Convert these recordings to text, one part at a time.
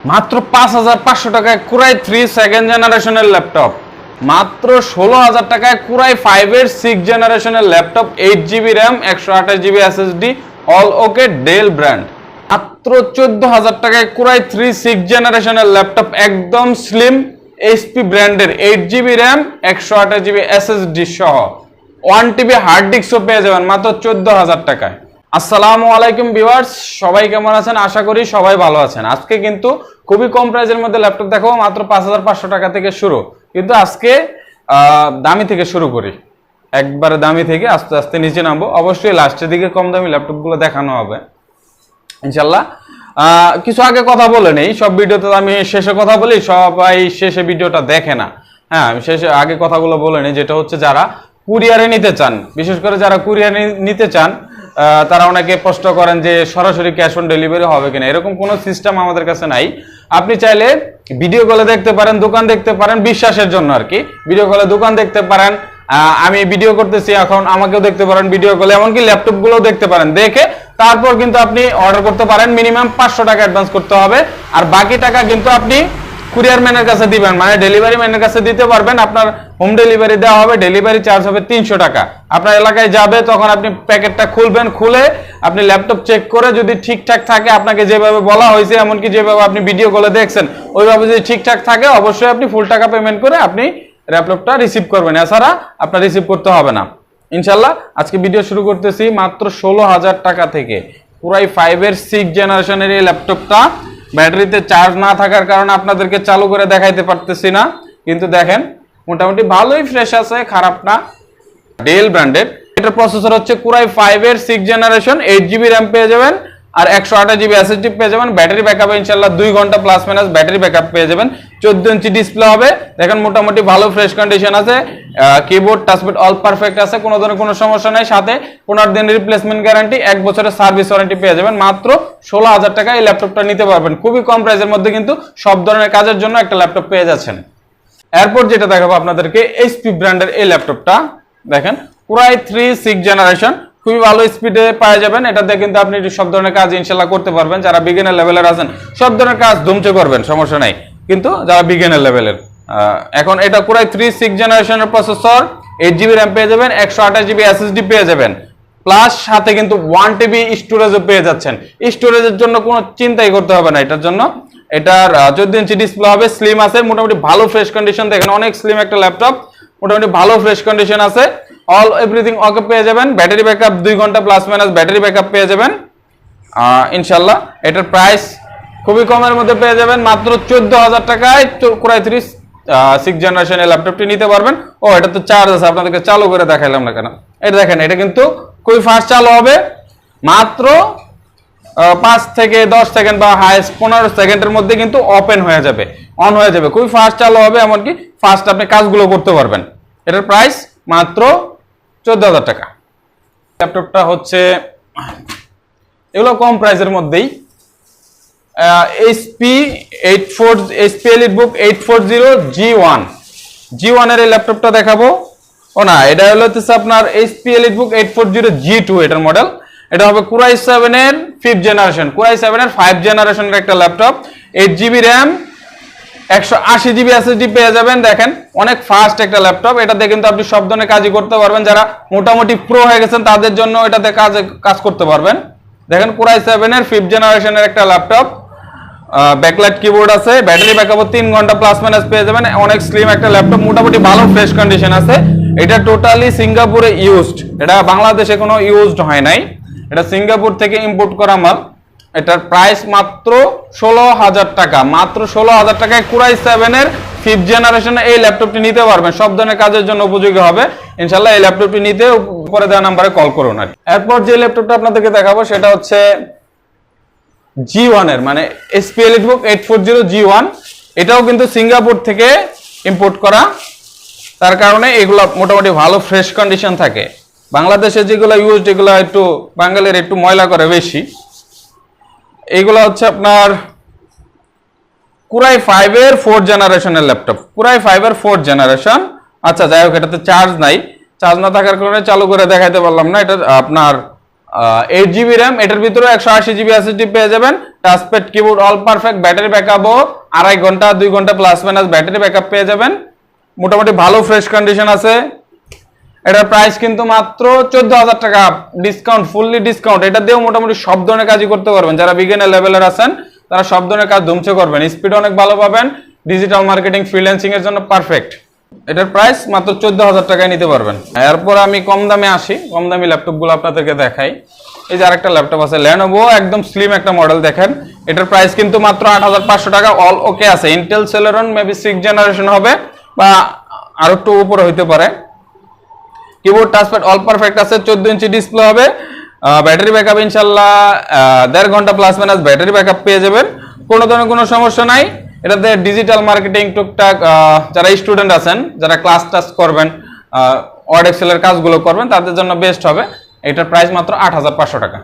মাত্র পাঁচ হাজার পাঁচশো টাকায় কুরাই থ্রি সেকেন্ড জেনারেশনের ল্যাপটপ মাত্র ষোলো হাজার টাকায় কুরাই ফাইভের সিক্স জেনারেশনের ল্যাপটপ এইট জিবি র্যাম একশো আঠাশ GB SSD all okay Dell brand মাত্র চোদ্দ হাজার টাকায় কুরাই থ্রি সিক্স জেনারেশনের ল্যাপটপ একদম স্লিম এইচপি ব্র্যান্ডের এইট জিবি র্যাম একশো আঠাশ জিবি এসএসডি সহ। ওয়ান টিবি হার্ড ডিস্কও পেয়ে যাবেন মাত্র চোদ্দ হাজার টাকায়। আসসালামু আলাইকুম ভিউয়ার্স, সবাই কেমন আছেন? আশা করি সবাই ভালো আছেন। আজকে কিন্তু খুবই কম প্রাইসের মধ্যে ল্যাপটপ দেখাবো মাত্র পাঁচ হাজার পাঁচশো টাকা থেকে শুরু। কিন্তু আজকে দামি থেকে শুরু করি। একবারে দামি থেকে আস্তে আস্তে নিচে নামবো। অবশ্যই লাস্টের দিকে কম দামি ল্যাপটপগুলো দেখানো হবে। ইনশাল্লাহ কিছু আগে কথা বলে নেই। সব ভিডিওতে আমি শেষে কথা বলি, সবাই শেষে ভিডিওটা দেখে না। হ্যাঁ আমি শেষে আগে কথাগুলো বলে নেই, যেটা হচ্ছে যারা কুরিয়ারে নিতে চান, বিশেষ করে যারা কুরিয়ারে নিতে চান তারা অনেকে প্রশ্ন করেন যে সরাসরি ক্যাশ অন ডেলিভারি হবে কিনা। এরকম কোনো সিস্টেম আমাদের কাছে নাই। আপনি চাইলে ভিডিও কলে দেখতে পারেন, দোকান দেখতে পারেন, বিশ্বাসের জন্য আর কি। ভিডিও কলে দোকান দেখতে পারেন। আমি ভিডিও করতেছি এখন, আমাকেও দেখতে পারেন ভিডিও কলে এমনকি ল্যাপটপগুলো দেখতে পারেন। দেখে তারপর কিন্তু আপনি অর্ডার করতে পারেন মিনিমাম পাঁচশো টাকা অ্যাডভান্স করতে হবে। আর বাকি টাকা কিন্তু আপনি কুরিয়ার ম্যানের কাছে দিবেন মানে ডেলিভারি ম্যানের কাছে দিতে পারবেন। আপনার হোম ডেলিভারি দেওয়া হবে ডেলিভারি চার্জ হবে তিনশো টাকা। আপনার এলাকায় যাবে, তখন আপনি প্যাকেটটা খুলবেন, খুলে আপনি ল্যাপটপ চেক করে যদি ঠিকঠাক থাকে, আপনাকে যেভাবে বলা হয়েছে, এমনকি যেভাবে আপনি ভিডিও কলে দেখছেন, ওইভাবে যদি ঠিকঠাক থাকে, অবশ্যই আপনি ফুল টাকা পেমেন্ট করে আপনি ল্যাপটপটা রিসিভ করবেন। এছাড়া আপনার রিসিভ করতে হবে না। ইনশাল্লাহ আজকে ভিডিও শুরু করতেছি মাত্র ষোলো হাজার টাকা থেকে। পুরাই ফাইভের সিক্স জেনারেশনের এই ল্যাপটপটা ব্যাটারিতে চার্জ না থাকার কারণে আপনাদেরকে চালু করে দেখাইতে পারতেছি না। কিন্তু দেখেন মোটামুটি ভালোই ফ্রেশ আছে, খারাপ না। ডেল ব্র্যান্ডের এটার প্রসেসর হচ্ছে কুরাই ফাইভ এর six generation eight GB RAM পেয়ে যাবেন আর একশো আঠাশ জিবি এসএসডি পেয়ে যাবেন। ব্যাটারি ব্যাকআপ ইনশাল্লাহ দুই ঘণ্টা প্লাস মাইনাস ব্যাটারি ব্যাকআপ পেয়ে যাবেন। চোদ্দ ইঞ্চি ডিসপ্লে হবে। দেখেন মোটামুটি ভালো ফ্রেশ কন্ডিশন আছে। কিবোর্ড টাচপ্যাড অল পারফেক্ট আছে, কোনো ধরনের কোনো সমস্যা নাই। সাথে পনেরো দিন রিপ্লেসমেন্ট গ্যারান্টি এক বছরের সার্ভিস ওয়ারেন্টি পেয়ে যাবেন। মাত্র ষোলো হাজার টাকা এই ল্যাপটপটা নিতে পারবেন। খুবই কম প্রাইসের মধ্যে কিন্তু সব ধরনের কাজের জন্য একটা ল্যাপটপ পেয়ে যাচ্ছেন। এরপর যেটা দেখাবো আপনাদেরকে এইচপি ব্র্যান্ডের এই ল্যাপটপটা। দেখেন, পুরাই থ্রি সিক্স জেনারেশন খুবই ভালো স্পিডে পাওয়া যাবেন। এটাতে কিন্তু আপনি সব ধরনের কাজ ইনশাল্লাহ করতে পারবেন। যারা বিগিনার লেভেলের আছেন, সব ধরনের কাজ ধুমচে করবেন, সমস্যা নাই। কিন্তু যারা বিগিনার লেভেলের এখন এটা পুরাই থ্রি সিক্স জেনারেশনের প্রসেসর এইট জিবি র্যাম পেয়ে যাবেন, একশো আঠাশ জিবি এসএসডি পেয়ে যাবেন। প্লাস সাথে কিন্তু ওয়ান টিবি স্টোরেজও পেয়ে যাচ্ছেন। স্টোরেজের জন্য কোনো চিন্তাই করতে হবে না, এটার জন্য। এটার চোদ্দ ইঞ্চি ডিসপ্লে হবে স্লিম আছে, মোটামুটি ভালো ফ্রেশ কন্ডিশন দেখেন, অনেক স্লিম একটা ল্যাপটপ মোটামুটি ভালো ফ্রেশ কন্ডিশন আছে। অল এভরিথিং ওকে পেয়ে যাবেন ব্যাটারি ব্যাকআপ দুই ঘণ্টা প্লাস মাইনাস ব্যাটারি ব্যাকআপ পেয়ে যাবেন। ইনশাল্লাহ এটার প্রাইস খুবই কমের মধ্যে পেয়ে যাবেন, মাত্র চোদ্দ হাজার টাকায় ক্রাই থ্রি সিক্স জেনারেশনের ল্যাপটপটি নিতে পারবেন। ও, এটা তো চার্জ আছে, আপনাদেরকে চালু করে দেখাইলাম না কেন। এটা দেখেন, এটা কিন্তু খুবই ফাস্ট চালু হবে, মাত্র পাঁচ থেকে দশ সেকেন্ড বা হায়েস্ট পনেরো সেকেন্ডের মধ্যে কিন্তু ওপেন হয়ে যাবে অন হয়ে যাবে। খুবই ফাস্ট চালু হবে, এমনকি ফাস্ট আপনি কাজগুলো করতে পারবেন। এটার প্রাইস মাত্র চোদ্দ হাজার টাকা। ল্যাপটপটা হচ্ছে, এগুলো কম প্রাইসের মধ্যেই। HP eight four HP elite book eight four zero G one G ওয়ানের এই ল্যাপটপটা দেখাবো। ও না, এটা হলো হচ্ছে আপনার HP elite book eight four zero G two এটার মডেল এটা হবে কুরাই সেভেনের ফিফথ জেনারেশন কুরাই সেভেনের ফাইভ জেনারেশনের একটা ল্যাপটপ এইট জিবি র্যাম একশো আশি জিবি এস এসএসডি পেয়ে যাবেন। দেখেন, অনেক ফাস্ট একটা ল্যাপটপ এটাতে কিন্তু আপনি সব ধরনের কাজই করতে পারবেন। যারা মোটামুটি প্রো হয়ে গেছেন, তাদের জন্য এটাতে কাজ কাজ করতে পারবেন। দেখেন কুরাই সেভেনের ফিফথ জেনারেশনের একটা ল্যাপটপ ব্যাকলাইট কিবোর্ড আছে ব্যাটারি ব্যাকআপ তিন ঘণ্টা প্লাস মাইনাস পেয়ে যাবেন। অনেক স্লিম একটা ল্যাপটপ মোটামুটি ভালো ফ্রেশ কন্ডিশন আছে। এটা টোটালি সিঙ্গাপুরে ইউজড এটা বাংলাদেশে কোনো ইউজড হয় নাই। এটা সিঙ্গাপুর থেকে ইম্পোর্ট করা মাল। এটার প্রাইস মাত্র ষোলো হাজার টাকা। মাত্র ষোলো হাজার টাকায় কুরাই সেভেনের ফিফথ জেনারেশনে এই ল্যাপটপটি নিতে পারবেন। সব ধরনের কাজের জন্য উপযোগী হবে। ইনশাল্লাহ এই ল্যাপটপটি নিতে উপরে দেওয়া নাম্বারে কল করুন আর এরপর যে ল্যাপটপটা আপনাদেরকে দেখাবো, সেটা হচ্ছে জি ওয়ানের মানে HP elite book eight four zero G one এটাও কিন্তু সিঙ্গাপুর থেকে ইম্পোর্ট করা। তার কারণে এগুলো মোটামুটি ভালো ফ্রেশ কন্ডিশন থাকে। বাংলাদেশে যেগুলো ইউজ এগুলো একটু বাঙালির একটু ময়লা করে বেশি এইগুলো হচ্ছে আপনার কুরাই ফাইভের ফোর্থ জেনারেশনের ল্যাপটপ কুরাই ফাইভের ফোর্থ জেনারেশন আচ্ছা যাই হোক, এটাতে চার্জ নাই। চার্জ না থাকার কারণে চালু করে দেখাইতে পারলাম না। এটা আপনার এইট জিবি র্যাম এটার ভিতরে একশো আশি জিবি এসএসডি পেয়ে যাবেন। Touchpad keyboard all perfect battery ব্যাকআপও আড়াই ঘণ্টা, দুই ঘণ্টা প্লাস মাইনাস ব্যাটারি ব্যাকআপ পেয়ে যাবেন। মোটামুটি ভালো ফ্রেশ কন্ডিশন আছে। এটার প্রাইস কিন্তু মাত্র চোদ্দ হাজার টাকা। ডিসকাউন্ট ফুললি ডিসকাউন্ট এটা দিয়েও মোটামুটি সব ধরনের কাজই করতে পারবেন। যারা বিজ্ঞানের লেভেলের আছেন, তারা সব ধরনের কাজ ধুমছে করবেন। স্পিড অনেক ভালো পাবেন। ডিজিটাল মার্কেটিং ফ্রিল্যান্সিং এর জন্য পারফেক্ট এটার প্রাইস মাত্র চোদ্দ হাজার টাকায় নিতে পারবেন। এরপর আমি কম দামে আসি। কম দামি ল্যাপটপগুলো আপনাদেরকে দেখাই। এই যে আরেকটা ল্যাপটপ আছে ল্যানোভো একদম স্লিম একটা মডেল দেখেন। এটার প্রাইস কিন্তু মাত্র আট হাজার পাঁচশো টাকা। অল ওকে আছে। Intel Celeron maybe six generation হবে, বা আরও একটু উপরে হইতে পারে। কিবোর্ড টাচপ্যাড অল পারফেক্ট আছে, চোদ্দ ইঞ্চি ডিসপ্লে হবে। ব্যাটারি ব্যাকআপ ইনশাল্লাহ দেড় ঘণ্টা প্লাস মাইনাস ব্যাটারি ব্যাকআপ পেয়ে যাবেন। কোনো ধরনের কোনো সমস্যা নাই। এটাতে ডিজিটাল মার্কেটিং টুকটাক যারা স্টুডেন্ট আছেন, যারা ক্লাস টাস করবেন ওয়ার্ড এক্সেলের কাজগুলো করবেন, তাদের জন্য বেস্ট হবে। এটার প্রাইস মাত্র আট হাজার পাঁচশো টাকা।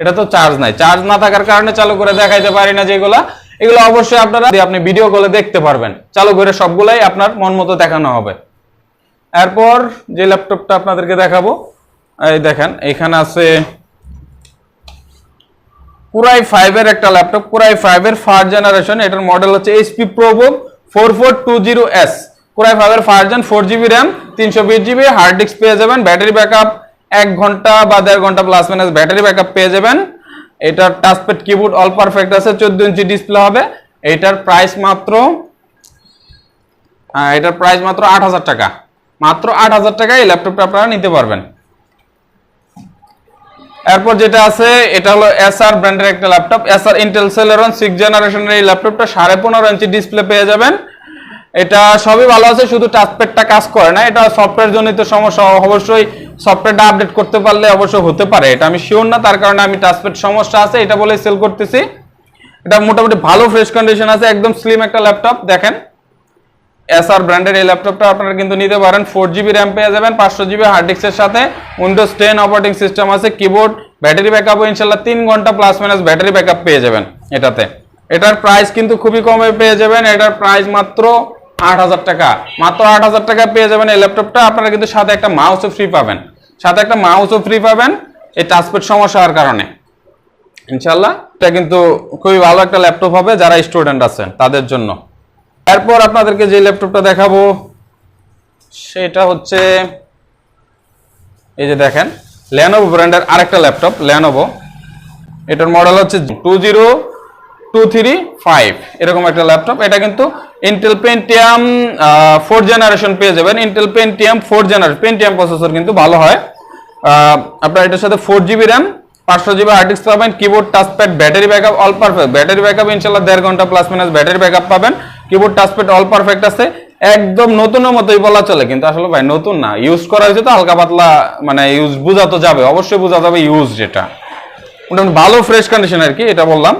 এটা তো চার্জ নাই। চার্জ না থাকার কারণে চালু করে দেখাইতে পারি না যেগুলা। এগুলো অবশ্যই আপনারা আপনি ভিডিও কলে দেখতে পারবেন, চালু করে সবগুলাই আপনার মন মতো দেখানো হবে। এরপর যে ল্যাপটপটা আপনাদেরকে দেখাবো, এই দেখেন, এখানে আছে পুরাই ফাইভের একটা ল্যাপটপ পুরাই ফাইভের ফার্স্ট জেনারেশন এটার মডেল হচ্ছে HP ProBook four four two zero S core i ফাইভের first gen four GB RAM তিনশো বিশ জিবি হার্ড ডিস্ক পেয়ে যাবেন ব্যাটারি ব্যাকআপ এক ঘণ্টা বা দেড় ঘণ্টা প্লাস মাইনাস ব্যাটারি ব্যাকআপ পেয়ে যাবেন। এটার টাচপ্যাড কিবোর্ড অল পারফেক্ট আছে, চোদ্দ ইঞ্চি ডিসপ্লে হবে। এটার প্রাইস মাত্র এটার প্রাইস মাত্র আট হাজার টাকা। মাত্র আট হাজার টাকায় এই ল্যাপটপটা আপনারা নিতে পারবেন। এরপর যেটা আছে, এটা হলো এসআর ব্র্যান্ডের একটা laptop. Acer Intel Celeron six জেনারেশনের এই ল্যাপটপটা সাড়ে পনেরো ইঞ্চি ডিসপ্লে পেয়ে যাবেন। এটা সবই ভালো আছে, শুধু টাচপ্যাডটা কাজ করে না, এটা সফটওয়্যার জনিত সমস্যা অবশ্যই সফটওয়্যারটা আপডেট করতে পারলে অবশ্যই হতে পারে, এটা আমি শিওর না, তার কারণে আমি টাচপ্যাড সমস্যা আছে, এটা বলে সেল করতেছি। এটা মোটামুটি ভালো ফ্রেশ কন্ডিশন আছে, একদম স্লিম একটা ল্যাপটপ, দেখেন। এসআর ব্র্যান্ডের এই ল্যাপটপটা আপনারা কিন্তু নিতে পারেন। ফোর জিবি র্যাম পেয়ে যাবেন, পাঁচশো জিবি হার্ড সাথে। উইন্ডোজ টেন অপারেটিং সিস্টেম আছে কিবোর্ড ব্যাটারি ব্যাকআপও ইনশাল্লাহ তিন ঘণ্টা প্লাস মাইনাস ব্যাটারি ব্যাকআপ পেয়ে যাবেন এটাতে। এটার প্রাইস কিন্তু খুবই কমে পেয়ে যাবেন, এটার প্রাইস মাত্র আট হাজার টাকা। মাত্র আট হাজার টাকা পেয়ে যাবেন এই ল্যাপটপটা আপনারা কিন্তু সাথে একটা মাউসও ফ্রি পাবেন। সাথে একটা মাউসও ফ্রি পাবেন, এই টাচপ্যাড সমস্যা হওয়ার কারণে। ইনশাল্লাহ, এটা কিন্তু খুবই ভালো একটা ল্যাপটপ হবে যারা স্টুডেন্ট আছেন তাদের জন্য। এরপর আপনাদেরকে যে ল্যাপটপটা দেখাবো, সেটা হচ্ছে, এই যে দেখেন ল্যানোভো ব্র্যান্ডের আরেকটা ল্যাপটপ ল্যানোভো এটার মডেল হচ্ছে two zero two three five এরকম একটা ল্যাপটপ। এটা কিন্তু ইন্টেল পেন্টিয়াম ফোর জেনারেশন পেয়ে যাবেন। Intel Pentium four generation Pentium processor কিন্তু ভালো হয়। আপনার এটার সাথে ফোর জিবি র্যাম পাঁচশো জিবি ডিস্ক পাবেন keyboard touchpad battery backup all perfect battery backup ইনশাল্লাহ দেড় ঘণ্টা প্লাস মাইনাস ব্যাটারি ব্যাকআপ পাবেন। কিবোর্ড টাচপ্যাড অল পারফেক্ট আছে। একদম নতুনের মতোই বলা চলে, কিন্তু আসলে ভাই নতুন না। ইউজ করা হয়েছে তো, হালকা পাতলা মানে ইউজ বোঝা তো যাবে, অবশ্যই বোঝা যাবে ইউজ যেটা। মোটামুটি ভালো ফ্রেশ কন্ডিশন আর কি, এটা বললাম।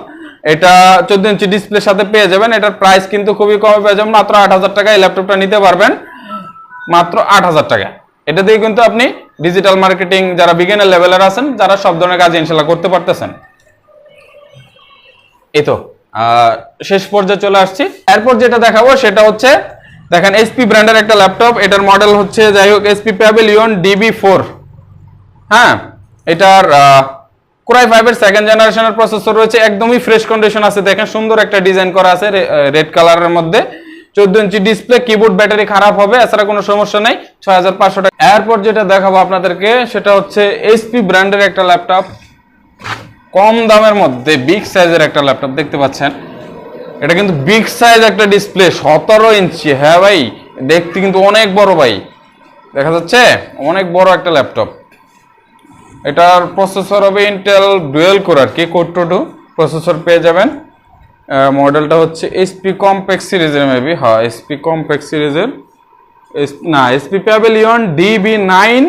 এটা চোদ্দ ইঞ্চি ডিসপ্লের সাথে পেয়ে যাবেন, এটার প্রাইস কিন্তু খুবই কমে, পেয়ে যাবেন মাত্র আট হাজার টাকা এই ল্যাপটপটা নিতে পারবেন। মাত্র আট হাজার টাকা। এটা দিয়ে কিন্তু আপনি ডিজিটাল মার্কেটিং যারা বিজ্ঞানের লেভেলের আছেন, যারা সব ধরনের কাজ ইনশাল্লাহ করতে পারতেছেন। এই তো। শেষ পর্যায়ে চলে আসছি। এরপর যেটা দেখাবো সেটা হচ্ছে, দেখেন এসপি ব্র্যান্ডের একটা ল্যাপটপ এটার মডেল হচ্ছে যাই হোক এসপি প্যাভিলিয়ন ডিবি ফোর হ্যাঁ এটার কোরাই ফাইভের সেকেন্ড জেনারেশনের প্রসেসর রয়েছে, একদমই ফ্রেশ কন্ডিশন আছে। দেখেন সুন্দর একটা ডিজাইন করা আছে রেড কালারের মধ্যে। চোদ্দ ইঞ্চি ডিসপ্লে কিবোর্ড ব্যাটারি খারাপ হবে, এছাড়া কোনো সমস্যা নেই, ছয় হাজার পাঁচশো টাকা। এরপর যেটা দেখাবো আপনাদেরকে, সেটা হচ্ছে এইচপি ব্র্যান্ডের একটা ল্যাপটপ কম দামের মধ্যে বিগ সাইজের একটা ল্যাপটপ দেখতে পাচ্ছেন। এটা কিন্তু বিগ সাইজ একটা ডিসপ্লে সতেরো ইঞ্চি। হ্যাঁ ভাই, দেখতে কিন্তু অনেক বড় ভাই। দেখা যাচ্ছে, অনেক বড় একটা ল্যাপটপ এটার প্রসেসর হবে ইন্টেল ডুয়েল কোর আর কি কোর টু টু প্রসেসর পেয়ে যাবেন। মডেলটা হচ্ছে এসপি কম্প্যাক্ট সিরিজের মেবি হ্যাঁ এসপি কম্প্যাক্ট সিরিজের না HP Pavilion DB nine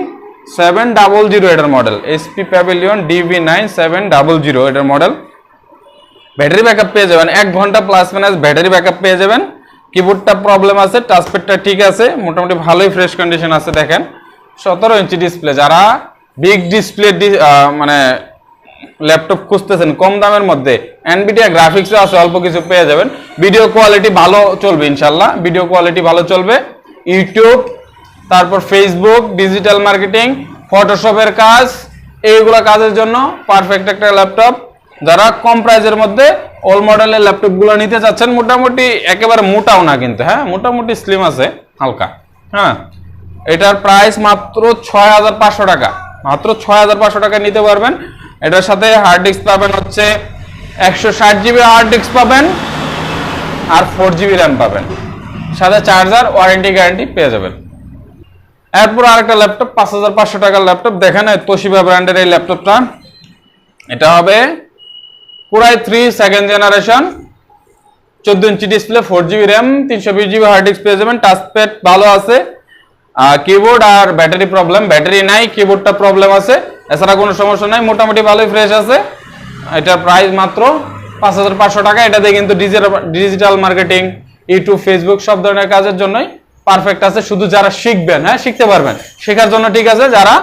seven double zero এটার model HP Pavilion DB nine seven double zero এটার মডেল ব্যাটারি ব্যাকআপ পেয়ে যাবেন, এক ঘণ্টা প্লাস মাইনাস ব্যাটারি ব্যাকআপ পেয়ে যাবেন। কিবোর্ডটা প্রবলেম আছে টাচপ্যাডটা ঠিক আছে, মোটামুটি ভালোই ফ্রেশ কন্ডিশন আছে, দেখেন। সতেরো ইঞ্চি ডিসপ্লে যারা বিগ ডিসপ্লে মানে ল্যাপটপ খুঁজতেছেন কম দামের মধ্যে এনবিটিয়া গ্রাফিক্সও আছে, অল্প কিছু পেয়ে যাবেন। ভিডিও কোয়ালিটি ভালো চলবে ইনশাল্লাহ ভিডিও কোয়ালিটি ভালো চলবে। ইউটিউব তারপর ফেসবুক ডিজিটাল মার্কেটিং ফটোশপের কাজ, এইগুলা কাজের জন্য পারফেক্ট একটা ল্যাপটপ যারা কম প্রাইজের মধ্যে অল মডেলের ল্যাপটপগুলো নিতে চাচ্ছেন, মোটামুটি একেবারে মোটাও না কিন্তু হ্যাঁ? মোটামুটি স্লিম আছে, হালকা হ্যাঁ? এটার প্রাইস মাত্র ছয় হাজার পাঁচশো টাকা, মাত্র ছয় হাজার পাঁচশো টাকা নিতে পারবেন। এটার সাথে হার্ড ডিস্ক পাবেন হচ্ছে একশো ষাট জিবি হার্ড ডিস্ক পাবেন আর ফোর জিবি র্যাম পাবেন। সাথে চার্জার ওয়ারেন্টি গ্যারান্টি পেয়ে যাবেন। এরপর আরেকটা ল্যাপটপ, পাঁচ হাজার পাঁচশো টাকার ল্যাপটপ। দেখেন তোশিবা ব্র্যান্ডের এই ল্যাপটপটা। এটা হবে পুরাই থ্রি সেকেন্ড জেনারেশন চোদ্দ inch display four GB RAM তিনশো বিশ জিবি হার্ড ডিস্ক যাবেন। টাচপ্যাড ভালো আছে। কিবোর্ড আর ব্যাটারি প্রবলেম ব্যাটারি নাই কিবোর্ডটা প্রবলেম আছে। এছাড়া কোনো সমস্যা নাই, মোটামুটি ভালোই ফ্রেশ আছে। এটার প্রাইস মাত্র পাঁচ হাজার পাঁচশো টাকা। এটা দিয়ে কিন্তু ডিজিটাল মার্কেটিং ইউটিউব ফেসবুক সব ধরনের কাজের জন্যই পারফেক্ট আছে, শুধু যারা শিখবেন হ্যাঁ শিখতে পারবেন। শেখার জন্য ঠিক আছে, যারা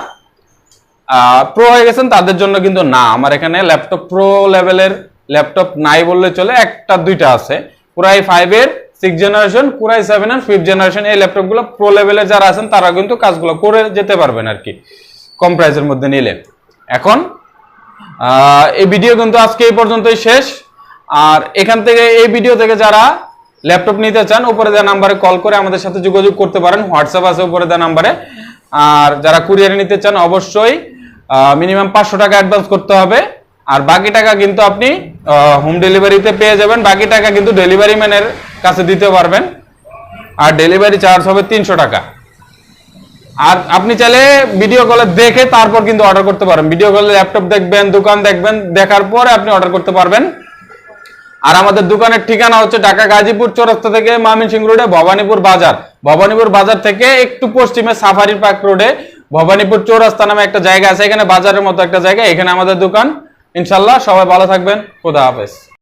প্রো হয়ে গেছেন, তাদের জন্য কিন্তু না। আমার এখানে ল্যাপটপ প্রো লেভেলের ল্যাপটপ নাই বললে চলে, একটা, দুইটা আছে। পুরাই ফাইভ এর six generation core i seven এর ফিফথ জেনারেশন এই ল্যাপটপগুলো প্রো লেভেলের যারা আছেন, তারা কিন্তু কাজগুলো করে যেতে পারবেন আর কি, কম প্রাইসের মধ্যে নিলে। এখন এই ভিডিও কিন্তু আজকে এই পর্যন্তই শেষ। আর এখান থেকে এই ভিডিও থেকে যারা ল্যাপটপ নিতে চান, উপরে দেওয়া নাম্বারে কল করে আমাদের সাথে যোগাযোগ করতে পারেন। হোয়াটসঅ্যাপ আছে উপরে দেওয়া নাম্বারে। আর যারা কুরিয়ারে নিতে চান, অবশ্যই মিনিমাম পাঁচশো টাকা অ্যাডভান্স করতে হবে। আর বাকি টাকা কিন্তু আপনি হোম ডেলিভারিতে পেয়ে যাবেন। বাকি টাকা কিন্তু ডেলিভারি ম্যানের কাছে দিতে পারবেন। আর ডেলিভারি চার্জ হবে তিনশো টাকা। আর আপনি চাইলে ভিডিও কলে দেখে তারপর কিন্তু অর্ডার করতে পারেন। ভিডিও কলে ল্যাপটপ দেখবেন, দোকান দেখবেন, দেখার পরে আপনি অর্ডার করতে পারবেন। আর আমাদের দোকানের ঠিকানা হচ্ছে ঢাকা গাজীপুর চৌরাস্তা থেকে মামিনসিং রোডে ভবানীপুর বাজার। ভবানীপুর বাজার থেকে একটু পশ্চিমে সাফারি পার্ক রোডে ভবানীপুর চৌরাস্তা নামে একটা জায়গা আছে। এখানে বাজারের মতো একটা জায়গা। এখানে আমাদের দোকান। ইনশাল্লাহ সবাই ভালো থাকবেন। খোদা হাফেজ।